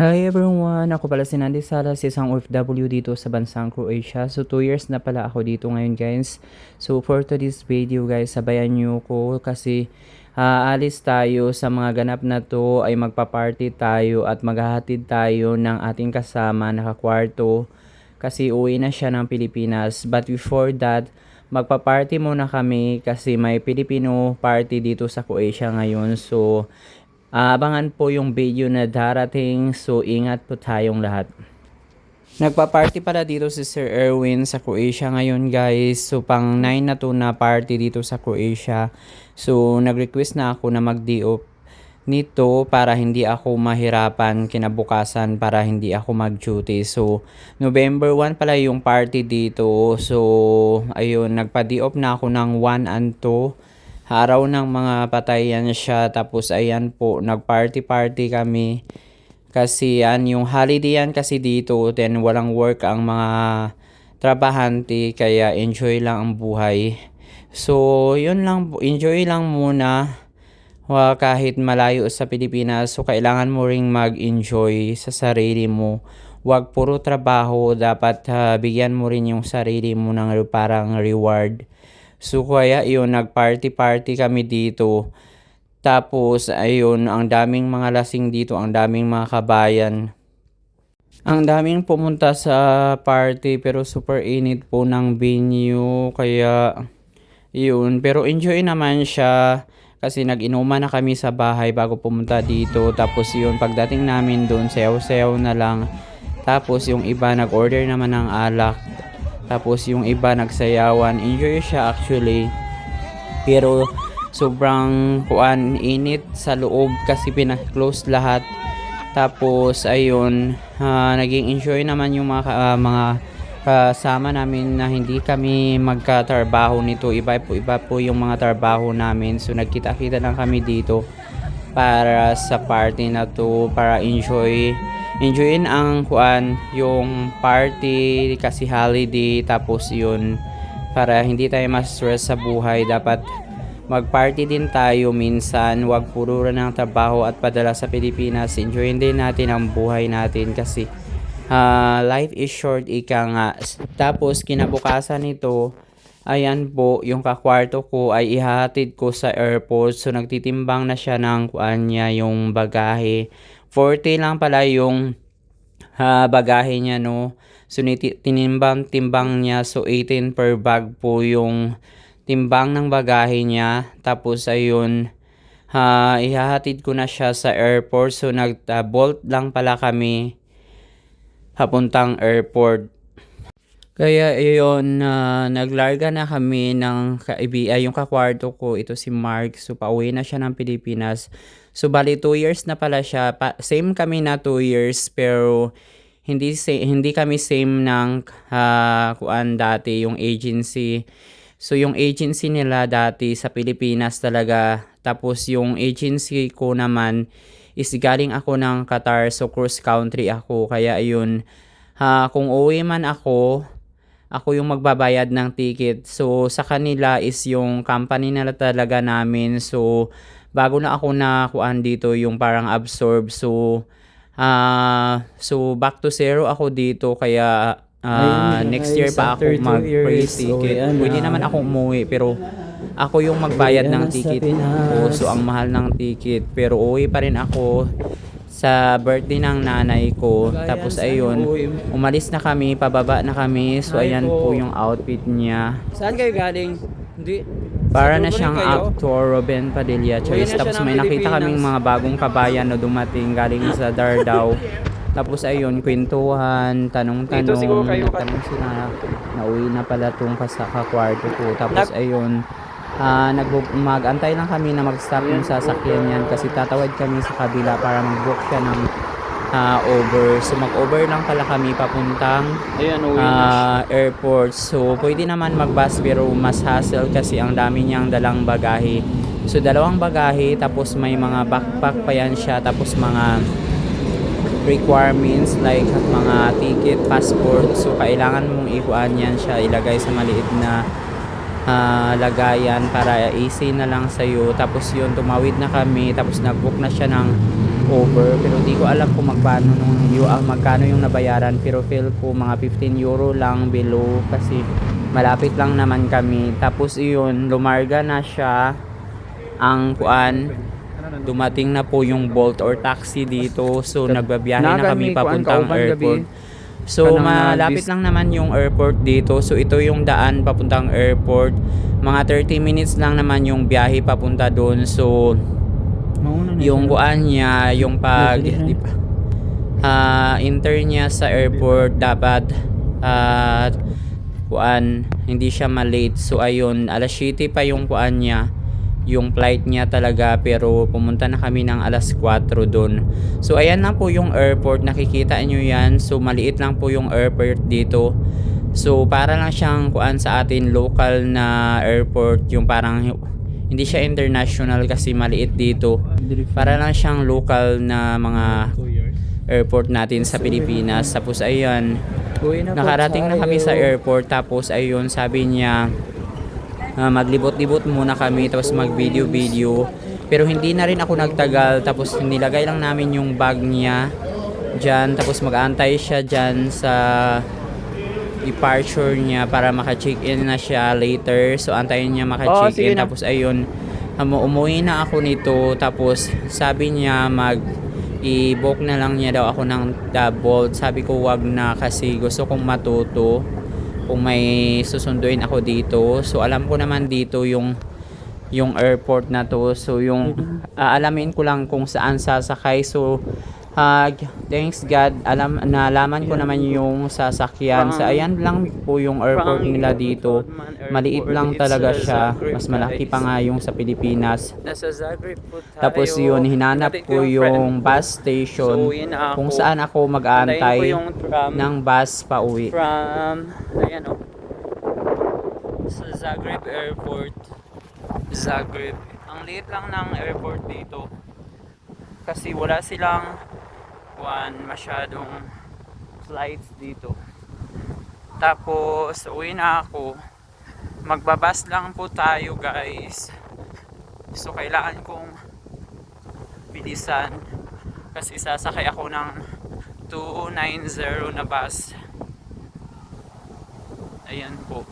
Hi everyone! Ako pala si Nandi Salas, isang OFW dito sa bansang Croatia. So 2 years na pala ako dito ngayon guys. So for today's video guys, sabayan nyo ko kasi aalis tayo sa mga ganap na to ay magpa-party tayo at maghahatid tayo ng ating kasama na kakwarto kasi uwi na siya ng Pilipinas. But before that, magpa-party muna kami kasi may Filipino party dito sa Croatia ngayon. So abangan po yung video na darating. So, ingat po tayong lahat. Nagpa-party pala dito si Sir Erwin sa Croatia ngayon guys. So, pang 9 na to na party dito sa Croatia. So, nag-request na ako na mag-DO nito para hindi ako mahirapan kinabukasan para hindi ako mag-duty. So, November 1 pala yung party dito. So, ayun, nagpa-DOP na ako ng 1 and 2 araw ng mga patayan siya tapos ayan po nag-party party kami. Kasi yan yung holiday yan kasi dito then walang work ang mga trabahante kaya enjoy lang ang buhay. So yun lang enjoy lang muna wa kahit malayo sa Pilipinas. So kailangan mo ring mag-enjoy sa sarili mo. Wag puro trabaho dapat ah, bigyan mo rin yung sarili mo ng parang reward So kaya yun, nag-party-party kami dito. Tapos ayun, ang daming mga lasing dito, ang daming mga kabayan. Ang daming pumunta sa party pero super init po ng venue kaya yun. Pero enjoy naman siya kasi nag-inuman na kami sa bahay bago pumunta dito. Tapos yun, pagdating namin doon, sayaw-sayaw na lang. Tapos yung iba nag-order naman ng alak. Tapos yung iba nagsayawan. Enjoy siya actually. Pero sobrang kuan init sa loob kasi pina-close lahat. Tapos ayun, ah, naging enjoy naman yung mga ah, mga kasama namin na hindi kami magkatrabaho nito. Iba po iba po yung mga trabaho namin. So nagkita-kita lang kami dito para sa party na to para enjoy enjoyin ang kuan yung party kasi holiday tapos yun para hindi tayo ma-stress sa buhay dapat mag-party din tayo minsan wag puro rin ng trabaho at padala sa Pilipinas enjoyin din natin ang buhay natin kasi ah, life is short ika nga tapos kinabukasan nito Ayan po, yung kakwarto ko ay ihahatid ko sa airport. So, nagtitimbang na siya ng kuan niya, yung bagahe. 40 lang pala yung ha, bagahe niya, no. So, tinimbang-timbang niya. So, 18 per bag po yung timbang ng bagahe niya. Tapos, ayun, ha, ihahatid ko na siya sa airport. So, nag-bolt lang pala kami papuntang airport. Kaya yun, na naglarga na kami ng kaibigan, yung kakwarto ko, ito si Mark. So, pauwi na siya ng Pilipinas. So, bali 2 years na pala siya. Pa- same kami na 2 years, pero hindi sa- hindi kami same ng ah, kuan dati, yung agency. So, yung agency nila dati sa Pilipinas talaga. Tapos, yung agency ko naman is galing ako ng Qatar. So, cross country ako. Kaya, yun, ha, kung uwi man ako, ako yung magbabayad ng ticket. So, sa kanila is yung company nila talaga namin. So, bago na ako na kuan dito yung parang absorb. So, ah so back to zero ako dito kaya ah, Ayun, next year pa ako mag-free ticket. uwian Pwede na. naman ako umuwi pero ako yung magbayad Uwian ng ticket ko. So, ang mahal ng ticket. Pero uwi pa rin ako sa birthday ng nanay ko. Tapos ayun, umalis na kami, pababa na kami. So Ay ayan po. po yung outfit niya. Saan kayo galing? Hindi. Para na siyang actor Ruben Padilla. Siya Tapos may nakita kaming mga bagong kabayan na dumating galing sa Dardao. Tapos ayun, kwentuhan, tanong-tanong. Nagtanong sila na uwi na pala tong kasaka kwarto ko. Tapos ayun, nag mag-antay lang kami na mag-stop yung sasakyan niyan kasi tatawid kami sa kabila para mag-book siya ng ah, over. So mag-over lang pala kami papuntang Ayan, ah, airport. So, pwede naman mag-bus pero mas hassle kasi ang dami niyang dalang bagahe. So, dalawang bagahe tapos may mga backpack pa yan siya tapos mga requirements like mga ticket, passport. So, kailangan mong ikuan yan siya, ilagay sa maliit na ah, lagayan para easy na lang sa'yo. Tapos yun, tumawid na kami. Tapos nag-book na siya ng over pero di ko alam kung magkano nung yung ah, magkano yung nabayaran. Pero feel ko mga 15 euro lang below kasi malapit lang naman kami. Tapos iyon lumarga na siya. Ang kuan dumating na po yung Bolt or taxi dito. So nagbabiyahe na kami papuntang airport. So malapit lang naman yung airport dito. So ito yung daan papuntang airport. Mga 30 minutes lang naman yung biyahe papunta doon. So yung kuan niya, yung pag di pa, ah, enter niya sa airport dapat at kuan hindi siya malate. So ayun, alas 7 pa yung kuan niya yung flight niya talaga pero pumunta na kami ng alas 4 doon. So ayan na po yung airport, nakikita nyo yan. So maliit lang po yung airport dito. So para lang siyang kuan sa atin local na airport, yung parang hindi siya international kasi maliit dito. Para lang siyang local na mga airport natin sa Pilipinas. Tapos ayun, nakarating na kami sa airport. Tapos ayun, sabi niya, ah, maglibot-libot muna kami. Tapos mag-video-video. Pero hindi na rin ako nagtagal. Tapos nilagay lang namin yung bag niya dyan. Tapos mag-aantay siya dyan sa departure niya para maka-check-in na siya later. So antayin niya Oh, maka-check-in. na. tapos ayun, um, umuwi na ako nito. Tapos sabi niya mag i-book na lang niya daw ako ng double. Sabi ko wag na kasi gusto kong matuto kung may susunduin ako dito. So alam ko naman dito yung yung airport na to. So yung aalamin ko lang kung saan sasakay. So ah, thanks God, alam nalaman ko naman yung sasakyan. Sa ayan lang po yung airport nila dito. Maliit lang talaga siya. Mas malaki pa nga yung sa Pilipinas. Tapos yun, hinanap ko yung bus station kung saan ako mag-aantay ng bus pa uwi. from, ayan o. Sa Zagreb Airport. Zagreb. Ang liit lang ng airport dito. Kasi wala silang kuan masyadong flights dito. Tapos, uwi na ako. Magbabas lang po tayo guys. So, kailangan kong bilisan. Kasi sasakay ako ng 290 na bus. Ayan po.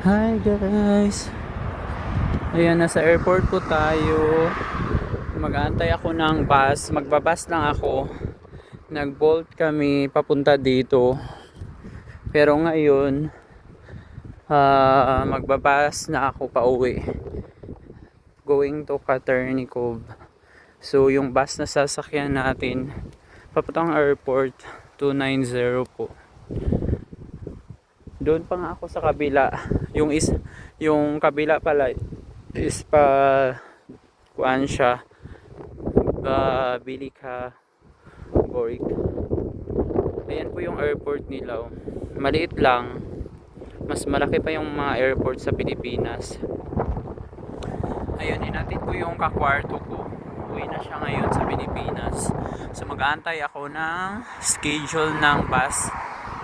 Hi guys! Ayan, nasa airport po tayo. Mag-aantay ako ng bus. Magbabas lang ako. Nag-bolt kami papunta dito. Pero ngayon, ah magbabas na ako pa uwi. Going to Paternity Cove. So, yung bus na sasakyan natin, papuntang airport, 290 po. Doon pa nga ako sa kabila. Yung is yung kabila pala is pa kuan siya. Ba bili ka Gorik. Ayan po yung airport nila. oh. Maliit lang. Mas malaki pa yung mga airport sa Pilipinas. Ayun, natin po yung kakwarto ko. Uwi na siya ngayon sa Pilipinas. So mag-aantay ako ng schedule ng bus.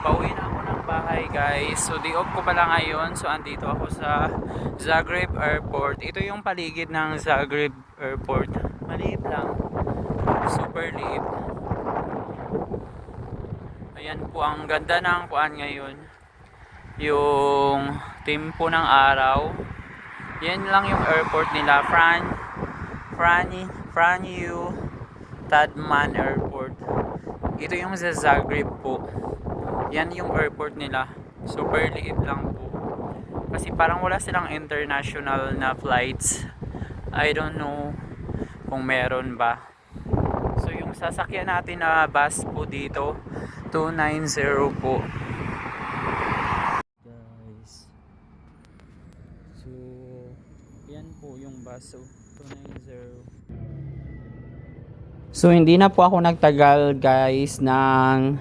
Pauwi na bahay guys. So day off ko pala ngayon. So andito ako sa Zagreb Airport. Ito yung paligid ng Zagreb Airport. Maliit lang. Super liit. Ayan po ang ganda ng kuan ngayon. Yung tempo ng araw. Yan lang yung airport nila. Fran Frani Franiu Tadman Airport. Ito yung sa Zagreb po. Yan yung airport nila. Super liit lang po. Kasi parang wala silang international na flights. I don't know kung meron ba. So yung sasakyan natin na bus po dito, 290 po. Guys. So, yan po yung bus. So, 290. So hindi na po ako nagtagal guys ng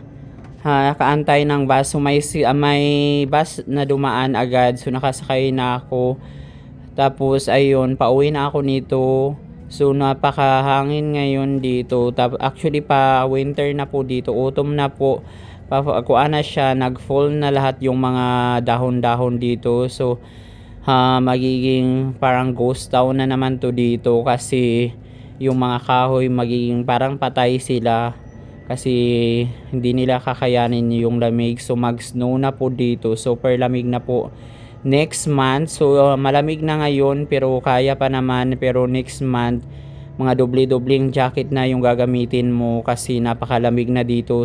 ha, kaantay ng bus. So may, ah, may bus na dumaan agad. So nakasakay na ako. Tapos ayun, pauwi na ako nito. So napakahangin ngayon dito. Tap, actually pa winter na po dito. Autumn na po. Pa, kuha na siya, nag-fall na lahat yung mga dahon-dahon dito. So ha, magiging parang ghost town na naman to dito kasi yung mga kahoy magiging parang patay sila kasi hindi nila kakayanin yung lamig. So mag snow na po dito. Super lamig na po next month. So uh, malamig na ngayon pero kaya pa naman. Pero next month mga doble-dobling jacket na yung gagamitin mo kasi napakalamig na dito